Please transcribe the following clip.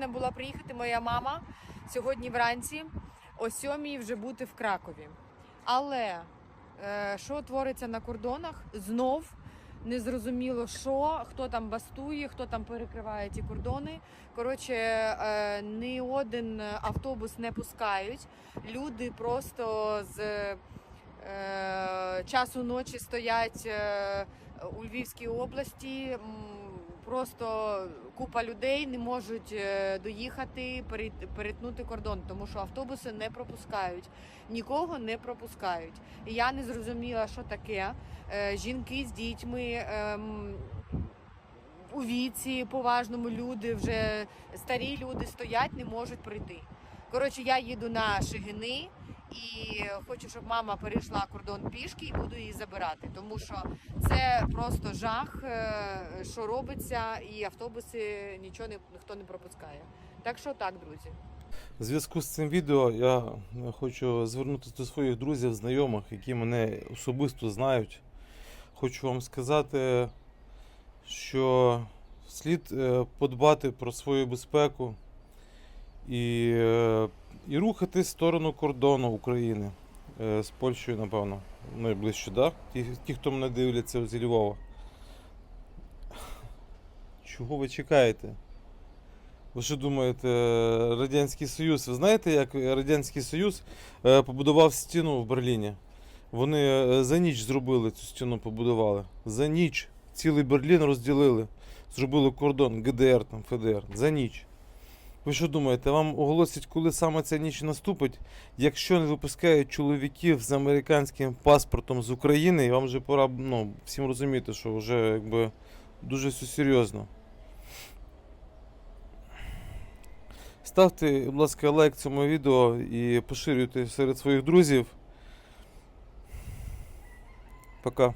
повинна була приїхати моя мама сьогодні вранці о сьомій вже бути в Кракові. Але е, що твориться на кордонах? Знов незрозуміло, що, хто там бастує, хто там перекриває ті кордони. Коротше, е, ні один автобус не пускають. Люди просто з е, часу ночі стоять у Львівській області. Просто купа людей не можуть е, доїхати, перетнути кордон, тому що автобуси не пропускають, нікого не пропускають. І я не зрозуміла, що таке. Е, Жінки з дітьми. ем, у віці поважному люди, вже старі люди стоять, не можуть прийти. Коротше, я їду на Шигини і хочу, щоб мама перейшла кордон пішки і буду її забирати. Тому що це просто жах, е, що робиться, і автобуси нічого не ніхто не пропускає. Так що так, друзі. В зв'язку з цим відео я хочу звернутися до своїх друзів, знайомих, які мене особисто знають. Хочу вам сказати, що слід е, подбати про свою безпеку і, е, і рухатись в сторону кордону України е, з Польщею, напевно, найближче, да? Ті, ті, хто мене дивляться зі Львова. Чого ви чекаєте? Ви що думаєте, Радянський Союз? Ви знаєте, як Радянський Союз е, побудував стіну в Берліні? Вони е, за ніч зробили цю стіну, побудували. За ніч цілий Берлін розділили. Зробили кордон ГДР, там, ФДР. За ніч. Ви що думаєте, вам оголосять, коли саме ця ніч наступить, якщо не випускають чоловіків з американським паспортом з України, і вам вже пора ну, всім розуміти, що вже якби дуже все серйозно. Ставте, будь ласка, лайк цьому відео і поширюйте серед своїх друзів. Пока.